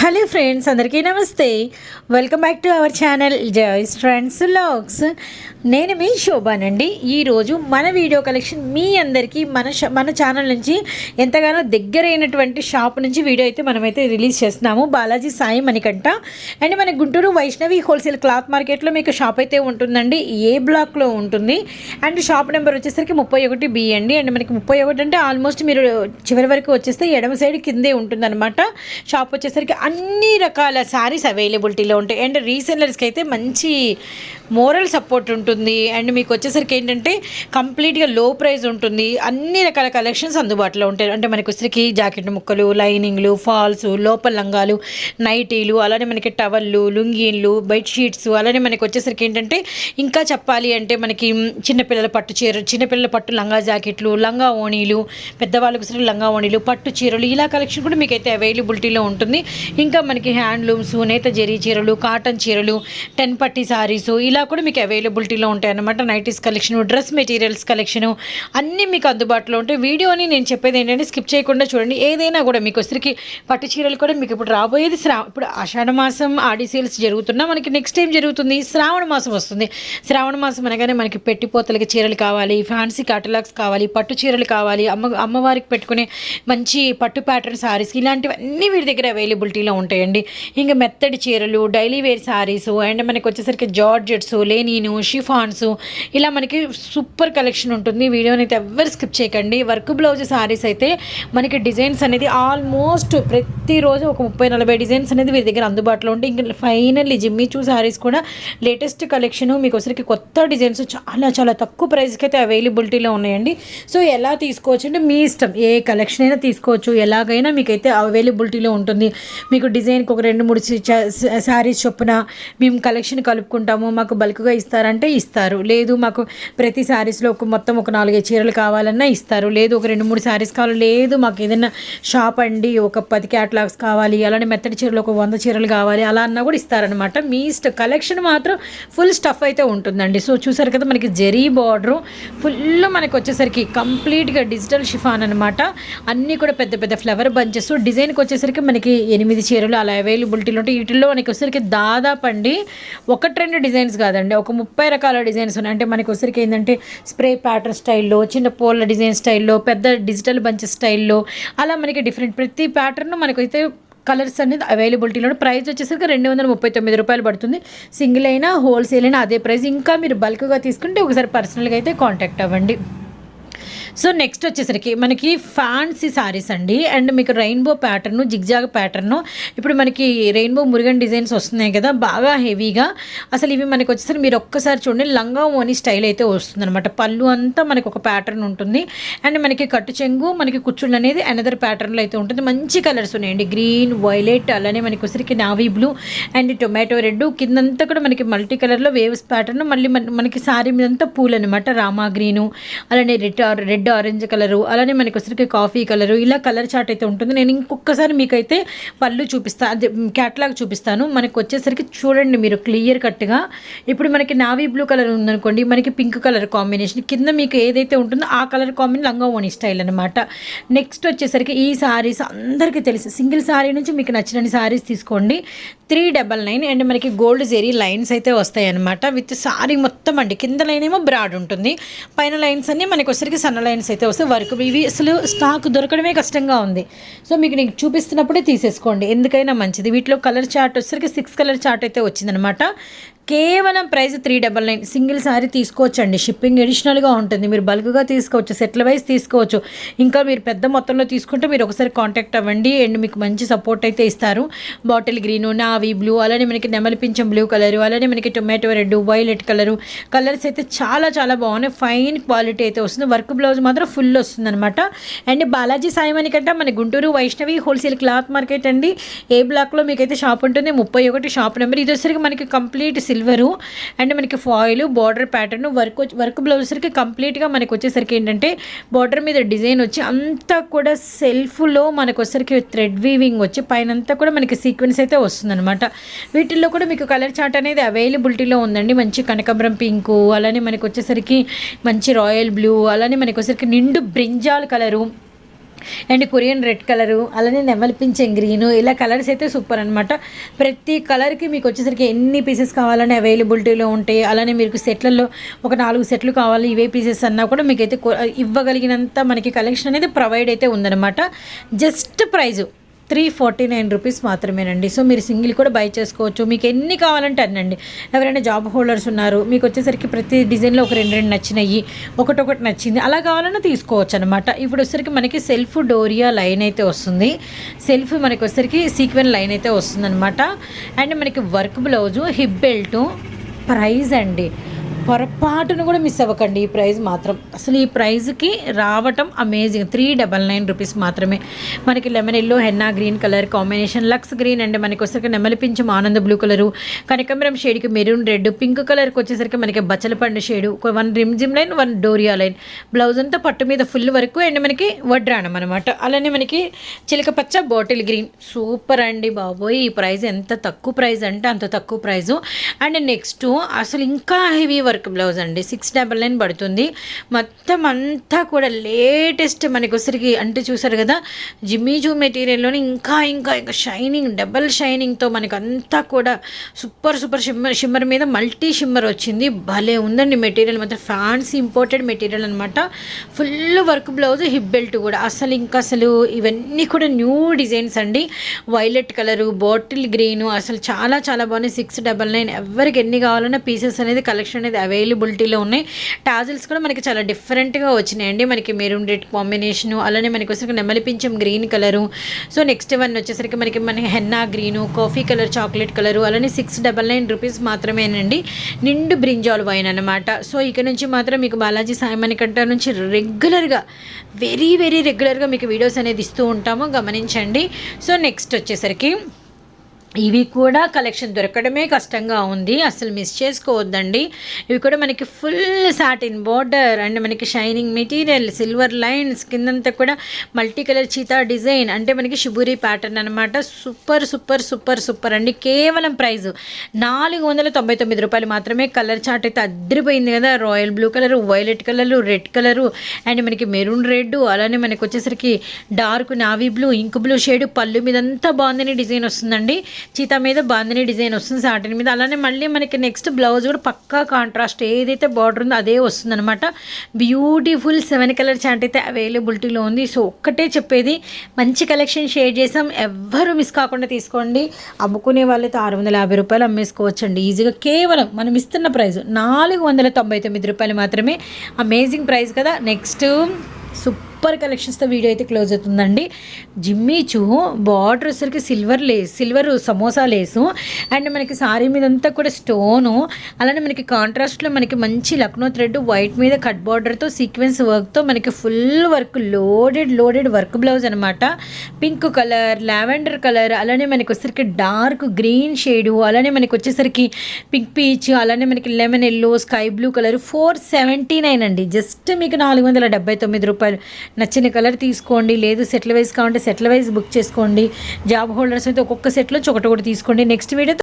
Hello friends అందరికీ నమస్తే. Welcome back to our channel Joyce friends logs నేను మీ శోభానండి ఈరోజు మన వీడియో కలెక్షన్ మీ అందరికీ మన మన ఛానల్ నుంచి ఎంతగానో దగ్గరైనటువంటి షాప్ నుంచి వీడియో అయితే మనమైతే రిలీజ్ చేస్తున్నాము. బాలాజీ సాయి మణికంట అండ్ మన గుంటూరు వైష్ణవి హోల్సేల్ క్లాత్ మార్కెట్లో మీకు షాప్ అయితే ఉంటుందండి. ఏ బ్లాక్లో ఉంటుంది. అండ్ షాప్ నెంబర్ వచ్చేసరికి ముప్పై ఒకటి బి అండి. అండ్ మనకి ముప్పై ఒకటి అంటే ఆల్మోస్ట్ మీరు చివరి వరకు వచ్చేస్తే ఎడమ సైడ్ కిందే ఉంటుందన్నమాట. షాప్ వచ్చేసరికి అన్ని రకాల శారీస్ అవైలబిలిటీలో ఉంటాయి. అండ్ రీసెల్లర్స్కి అయితే మంచి మోరల్ సపోర్ట్ ఉంటుంది. అండ్ మీకు వచ్చేసరికి ఏంటంటే కంప్లీట్గా లో ప్రైస్ ఉంటుంది. అన్ని రకాల కలెక్షన్స్ అందుబాటులో ఉంటాయి. అంటే మనకి వచ్చేసరికి జాకెట్ ముక్కలు లైనింగ్లు ఫాల్స్ లోపల లంగాలు నైటీలు అలానే మనకి టవల్లు లుంగీన్లు బెడ్షీట్స్ అలానే మనకి వచ్చేసరికి ఏంటంటే ఇంకా చెప్పాలి అంటే మనకి చిన్నపిల్లల పట్టు చీర చిన్నపిల్లల పట్టు లంగా జాకెట్లు లంగా ఓణీలు పెద్దవాళ్ళకి సరే లంగా ఓణీలు పట్టు చీరలు ఇలా కలెక్షన్ కూడా మీకైతే అవైలబిలిటీలో ఉంటుంది. ఇంకా మనకి హ్యాండ్లూమ్స్ నేత జరీ చీరలు కాటన్ చీరలు టెన్ పట్టి సారీస్ ఇలా కూడా మీకు అవైలబిలిటీలో ఉంటాయి అన్నమాట nighties collection dress materials collection అన్నీ మీకు అందుబాటులో ఉంటాయి. వీడియోని నేను చెప్పేది ఏంటంటే స్కిప్ చేయకుండా చూడండి. ఏదైనా కూడా మీకు వచ్చరికి పట్టు చీరలు కూడా మీకు ఇప్పుడు రాబోయేది శ్రా ఇప్పుడు ఆషాఢ మాసం ఆడి సేల్స్ జరుగుతున్నా మనకి నెక్స్ట్ ఏం జరుగుతుంది? శ్రావణ మాసం వస్తుంది. శ్రావణ మాసం అనగానే మనకి పెట్టిపోతలకి చీరలు కావాలి ఫ్యాన్సీ కాటలాగ్స్ కావాలి పట్టు చీరలు కావాలి అమ్మ అమ్మవారికి పెట్టుకునే మంచి పట్టు ప్యాటర్న్ సారీస్ ఇలాంటివన్నీ వీరి దగ్గర అవైలబిలిటీ అవైలబిలిటీలో ఉంటాయండి. ఇంకా మెత్తడి చీరలు డైలీ వేర్ శారీస్ అండ్ మనకి వచ్చేసరికి జార్జెట్స్ లేనీను షిఫాన్స్ ఇలా మనకి సూపర్ కలెక్షన్ ఉంటుంది. వీడియోని అయితే ఎవ్వరు స్కిప్ చేయకండి. వర్క్ బ్లౌజ్ శారీస్ అయితే మనకి డిజైన్స్ అనేది ఆల్మోస్ట్ ప్రతిరోజు ఒక ముప్పై నలభై డిజైన్స్ అనేది వీరి దగ్గర అందుబాటులో ఉంటాయి. ఇంకా ఫైనల్లీ జిమ్మి చూ శారీస్ కూడా లేటెస్ట్ కలెక్షన్ మీకు వచ్చరికి కొత్త డిజైన్స్ చాలా చాలా తక్కువ ప్రైస్కి అయితే అవైలబిలిటీలో ఉన్నాయండి. సో ఎలా తీసుకోవచ్చు అంటే మీ ఇష్టం. ఏ కలెక్షన్ అయినా తీసుకోవచ్చు. ఎలాగైనా మీకైతే అవైలబిలిటీలో ఉంటుంది. మీకు డిజైన్కి ఒక రెండు మూడు శారీస్ చొప్పున మేము కలెక్షన్ కలుపుకుంటాము మాకు బల్క్గా ఇస్తారంటే ఇస్తారు. లేదు మాకు ప్రతి శారీస్లో ఒక మొత్తం ఒక నాలుగైదు చీరలు కావాలన్నా ఇస్తారు. లేదు ఒక రెండు మూడు శారీస్ కావాలి లేదు మాకు ఏదైనా షాప్ అండి ఒక పది క్యాటలాగ్స్ కావాలి అలానే మెత్తడి చీరలు ఒక వంద చీరలు కావాలి అలా అన్నా కూడా ఇస్తారనమాట మీ ఇష్ట కలెక్షన్ మాత్రం ఫుల్ స్టఫ్ అయితే ఉంటుందండి. సో చూసారు కదా మనకి జెరీ బార్డర్ ఫుల్ మనకి వచ్చేసరికి కంప్లీట్గా డిజిటల్ షిఫాన్ అనమాట అన్నీ కూడా పెద్ద పెద్ద ఫ్లవర్ బంచెస్. డిజైన్కి వచ్చేసరికి మనకి ఎనిమిది చీరలు అలా అవైలబిలిటీలు ఉంటాయి వీటిల్లో మనకి వచ్చేసరికి దాదాపు అండి ఒకటి రెండు డిజైన్స్ కాదండి ఒక ముప్పై రకాల డిజైన్స్ ఉన్నాయి. అంటే మనకి వచ్చేసరికి ఏంటంటే స్ప్రే ప్యాటర్న్ స్టైల్లో చిన్న పూల డిజైన్ స్టైల్లో పెద్ద డిజిటల్ బంచెస్ స్టైల్లో అలా మనకి డిఫరెంట్ ప్రతి ప్యాటర్న్ మనకైతే కలర్స్ అనేది అవైలబిలిటీలో ప్రైస్ వచ్చేసరికి రెండు వందల ముప్పై తొమ్మిది రూపాయలు పడుతుంది. సింగిల్ అయినా హోల్సేల్ అయినా అదే ప్రైస్ ఇంకా మీరు బల్క్గా తీసుకుంటే ఒకసారి పర్సనల్గా అయితే కాంటాక్ట్ అవ్వండి. సో నెక్స్ట్ వచ్చేసరికి మనకి ఫ్యాన్సీ సారీస్ అండి. అండ్ మీకు రెయిన్బో ప్యాటర్ను జిగ్జాగ్ ప్యాటర్ను ఇప్పుడు మనకి రెయిన్బో మురుగన్ డిజైన్స్ వస్తున్నాయి కదా బాగా హెవీగా. అసలు ఇవి మనకి వచ్చేసరికి మీరు ఒక్కసారి చూడండి లంగా ఓని స్టైల్ అయితే వస్తుందన్నమాట. పళ్ళు అంతా మనకి ఒక ప్యాటర్న్ ఉంటుంది. అండ్ మనకి కట్టు చెంగు మనకి కుచ్చుళ్ళు అనేది అనదర్ ప్యాటర్న్లో అయితే ఉంటుంది. మంచి కలర్స్ ఉన్నాయండి. గ్రీన్ వైలెట్ అలానే మనకి వచ్చరికి navy blue and tomato red. కిందంతా కూడా మనకి మల్టీ కలర్లో వేవ్స్ ప్యాటర్న్. మళ్ళీ మన- మనకి సారీ మీదంతా పూలు అనమాట రామా గ్రీను అలానే red or red orange colour అలానే మనకి వచ్చరికి కాఫీ కలరు ఇలా కలర్ చార్ట్ అయితే ఉంటుంది. నేను ఇంకొకసారి మీకైతే పళ్ళు చూపిస్తాను అదే క్యాట్లాగ్ చూపిస్తాను. మనకి వచ్చేసరికి చూడండి మీరు క్లియర్ కట్గా. ఇప్పుడు మనకి నావీ బ్లూ కలర్ ఉందనుకోండి మనకి పింక్ కలర్ కాంబినేషన్. కింద మీకు ఏదైతే ఉంటుందో ఆ కలర్ కాంబినేషన్ లంగా ఓని స్టైల్ అనమాట నెక్స్ట్ వచ్చేసరికి ఈ సారీస్ అందరికీ తెలుసు. సింగిల్ సారీ నుంచి మీకు నచ్చిన సారీస్ తీసుకోండి. త్రీ డబల్ నైన్ అండ్ మనకి గోల్డ్ జెరీ లైన్స్ అయితే వస్తాయి అనమాట విత్ సారీ మొత్తం అండి. కింద లైన్ ఏమో బ్రాడ్ ఉంటుంది. పైన లైన్స్ అన్నీ మనకి వచ్చరికి సన్న డిజైన్స్ అయితే వస్తాయి వర్క్ ఇవి అసలు స్టాక్ దొరకడమే కష్టంగా ఉంది. సో మీకు నీకు చూపిస్తున్నప్పుడే తీసేసుకోండి. ఎందుకైనా మంచిది. వీటిలో కలర్ చార్ట్ వచ్చేసరికి సిక్స్ కలర్ చార్ట్ అయితే వచ్చిందనమాట. కేవలం price three double nine single sari తీసుకోవచ్చండి. షిప్పింగ్ అడిషనల్గా ఉంటుంది. మీరు బల్క్గా తీసుకోవచ్చు సెట్ల వైజ్ తీసుకోవచ్చు. ఇంకా మీరు పెద్ద మొత్తంలో తీసుకుంటే మీరు ఒకసారి కాంటాక్ట్ అవ్వండి. అండ్ మీకు మంచి సపోర్ట్ అయితే ఇస్తారు. బాటిల్ గ్రీను నావీ బ్లూ అలానే మనకి నెమలిపించం బ్లూ కలరు అలానే మనకి tomato red violet colour colours అయితే చాలా చాలా బాగున్నాయి. ఫైన్ క్వాలిటీ అయితే వస్తుంది. వర్క్ బ్లౌజ్ మాత్రం ఫుల్ వస్తుంది అనమాట అండ్ బాలాజీ సాయమని కంటే మన Guntur Vaishnavi wholesale cloth market అండి. ఏ బ్లాక్లో మీకైతే షాప్ ఉంటుంది ముప్పై ఒకటి షాప్ నెంబర్ ఇది వచ్చేసరికి మనకి కంప్లీట్ సిల్వరు. అండ్ మనకి foil border pattern work work బ్లౌజర్కి కంప్లీట్గా మనకు వచ్చేసరికి ఏంటంటే బార్డర్ మీద డిజైన్ వచ్చి అంతా కూడా సెల్ఫ్లో మనకు వచ్చేసరికి థ్రెడ్ వీవింగ్ వచ్చి పైన అంతా కూడా మనకి సీక్వెన్స్ అయితే వస్తుందన్నమాట. వీటిల్లో కూడా మీకు కలర్ చార్ట్ అనేది అవైలబిలిటీలో ఉందండి. మంచి కనకాంబరం పింకు అలానే మనకి వచ్చేసరికి మంచి రాయల్ బ్లూ అలానే మనకి వచ్చేసరికి నిండు brinjal colour. And Korean red colour అలానే నెమలిపించే గ్రీను ఇలా కలర్స్ అయితే సూపర్ అనమాట ప్రతి కలర్కి మీకు వచ్చేసరికి ఎన్ని పీసెస్ కావాలని అవైలబిలిటీలో ఉంటాయి అలానే మీకు సెట్లలో ఒక నాలుగు సెట్లు కావాలి ఇవే పీసెస్ అన్నా కూడా మీకు అయితే ఇవ్వగలిగినంత మనకి కలెక్షన్ అనేది ప్రొవైడ్ అయితే ఉందన్నమాట. Just price. Three forty nine rupees మాత్రమేనండి. సో మీరు సింగిల్ కూడా బై చేసుకోవచ్చు. మీకు ఎన్ని కావాలంటే అన్నండి. ఎవరైనా జాబ్ హోల్డర్స్ ఉన్నారు మీకు వచ్చేసరికి ప్రతి డిజైన్లో ఒక రెండు రెండు నచ్చినాయి ఒకటొకటి నచ్చింది అలా కావాలన్నా తీసుకోవచ్చు అనమాట ఇప్పుడు వచ్చేసరికి మనకి సెల్ఫ్ డోరియా లైన్ అయితే వస్తుంది. సెల్ఫ్ మనకి వచ్చేసరికి సీక్వెన్ లైన్ అయితే వస్తుంది అనమాట అండ్ మనకి work blouse hip belt price అండి. పొరపాటును కూడా మిస్ అవ్వకండి. ఈ ప్రైజ్ మాత్రం. అసలు ఈ ప్రైజ్కి రావటం amazing three double nine rupees మాత్రమే. మనకి lemon yellow henna green colour combination looks green and మనకి వచ్చేసరికి నెమలిపించం ఆనంద బ్లూ కలరు కనకంబరం షేడ్కి మెరూన్ రెడ్ పింక్ కలర్కి వచ్చేసరికి మనకి బచ్చలపండు షేడు వన్ రిమ్ gym line one doria line blouse అంతా పట్టు మీద ఫుల్ వరకు అండ్ మనకి వడ్రాణం అనమాట అలానే మనకి చిలక పచ్చ బాటిల్ గ్రీన్ సూపర్ అండి బాబోయ్. ఈ ప్రైస్ ఎంత తక్కువ ప్రైస్ అంటే అంత తక్కువ ప్రైజు. అండ్ నెక్స్ట్ అసలు ఇంకా హెవీ వర్క్ వర్క్ బ్లౌజ్ అండి. సిక్స్ డబల్ నైన్ పడుతుంది. మొత్తం అంతా కూడా లేటెస్ట్ మనకి వచ్చరికి అంటే చూసారు కదా? జిమ్మీజూ మెటీరియల్లోని ఇంకా ఇంకా ఇంకా షైనింగ్ డబల్ షైనింగ్తో మనకు అంతా కూడా సూపర్ సూపర్ షిమ్మర్ షిమ్మర్ మీద మల్టీ షిమ్మర్ వచ్చింది. భలే ఉందండి మెటీరియల్. మాత్రం ఫ్యాన్సీ ఇంపోర్టెడ్ మెటీరియల్ అనమాట full work blouse hip belt కూడా. అసలు ఇంకా అసలు ఇవన్నీ కూడా న్యూ డిజైన్స్ అండి. వైలెట్ కలరు బాటిల్ గ్రీను అసలు చాలా చాలా బాగున్నాయి. సిక్స్ డబల్ నైన్ ఎవరికి ఎన్ని కావాలన్నా పీసెస్ అనేది కలెక్షన్ అనేది అవైలబిలిటీలో ఉన్నాయి. టాజిల్స్ కూడా మనకి చాలా డిఫరెంట్గా వచ్చినాయండి. మనకి మెరూన్ రెడ్ కాంబినేషన్ అలానే మనకి వచ్చేసరికి నెమలిపించం green colour. So next one వచ్చేసరికి మనకి మనకి henna green coffee colour chocolate colour అలానే సిక్స్ డబల్ నైన్ రూపీస్ మాత్రమేనండి. నిండు బ్రింజాల్ వైన్ అనమాట సో ఇక నుంచి మాత్రం మీకు బాలాజీ సాయమని కంట నుంచి రెగ్యులర్గా వెరీ వెరీ రెగ్యులర్గా మీకు వీడియోస్ అనేది ఇస్తూ ఉంటాము. గమనించండి. సో నెక్స్ట్ వచ్చేసరికి ఇవి కూడా కలెక్షన్ దొరకడమే కష్టంగా ఉంది. అసలు మిస్ చేసుకోవద్దండి. ఇవి కూడా మనకి ఫుల్ సాటిన్ బార్డర్ అండ్ మనకి షైనింగ్ మెటీరియల్ సిల్వర్ లైన్స్ కిందంతా కూడా మల్టీ కలర్ చీతా డిజైన్. అంటే మనకి షిబూరి ప్యాటర్న్ అనమాట సూపర్ సూపర్ సూపర్ సూపర్ అండి. కేవలం ప్రైస్ నాలుగు వందల తొంభై తొమ్మిది రూపాయలు మాత్రమే కలర్ చార్ట్ అయితే అద్దరిపోయింది కదా. Royal blue colour violet colour red colour and మనకి మెరూన్ రెడ్. అలానే మనకి వచ్చేసరికి dark navy blue ink blue shade. పళ్ళు మీదంతా బాగుందని డిజైన్ వస్తుందండి. చీతా మీద బాందిని డిజైన్ వస్తుంది సాటిన్ మీద. అలానే మళ్ళీ మనకి నెక్స్ట్ బ్లౌజ్ కూడా పక్కా కాంట్రాస్ట్ ఏదైతే బార్డర్ ఉందో అదే వస్తుందనమాట బ్యూటిఫుల్ సెవెన్ కలర్ చాట్ అయితే అవైలబిలిటీలో ఉంది. సో ఒక్కటే చెప్పేది మంచి కలెక్షన్ షేర్ చేసాం. ఎవ్వరు మిస్ కాకుండా తీసుకోండి. అమ్ముకునే వాళ్ళైతే ఆరు వందల యాభై రూపాయలు అమ్మేసుకోవచ్చండి. ఈజీగా కేవలం మనం ఇస్తున్న ప్రైస్ నాలుగు వందల తొంభై తొమ్మిది రూపాయలు మాత్రమే. అమేజింగ్ ప్రైస్ కదా. నెక్స్ట్ సూపర్ సూపర్ కలెక్షన్స్తో వీడియో అయితే క్లోజ్ అవుతుందండి. జిమ్మీచు బార్డర్ వచ్చరికి silver lace silver samosa lace. And మనకి సారీ మీదంతా కూడా స్టోను. అలానే మనకి కాంట్రాస్ట్లో మనకి మంచి లక్నో థ్రెడ్ వైట్ మీద కట్ బార్డర్తో సీక్వెన్స్ వర్క్తో మనకి full work loaded loaded work blouse అనమాట పింక్ కలర్ లావెండర్ కలర్ అలానే మనకి వచ్చేసరికి డార్క్ గ్రీన్ షేడు అలానే మనకి వచ్చేసరికి పింక్ పీచ్ అలానే మనకి lemon yellow sky blue colour. Four seventy nine అండి. జస్ట్ మీకు నాలుగు వందల డెబ్బై తొమ్మిది రూపాయలు నచ్చిన కలర్ తీసుకోండి లేదు సెటిల్ వైజ్ కావాలంటే సెటిల్ వైజ్ బుక్ చేసుకోండి. జాబ్ హోల్డర్స్ అయితే ఒక్కొక్క సెట్లో ఒకటి ఒకటి తీసుకోండి. Next video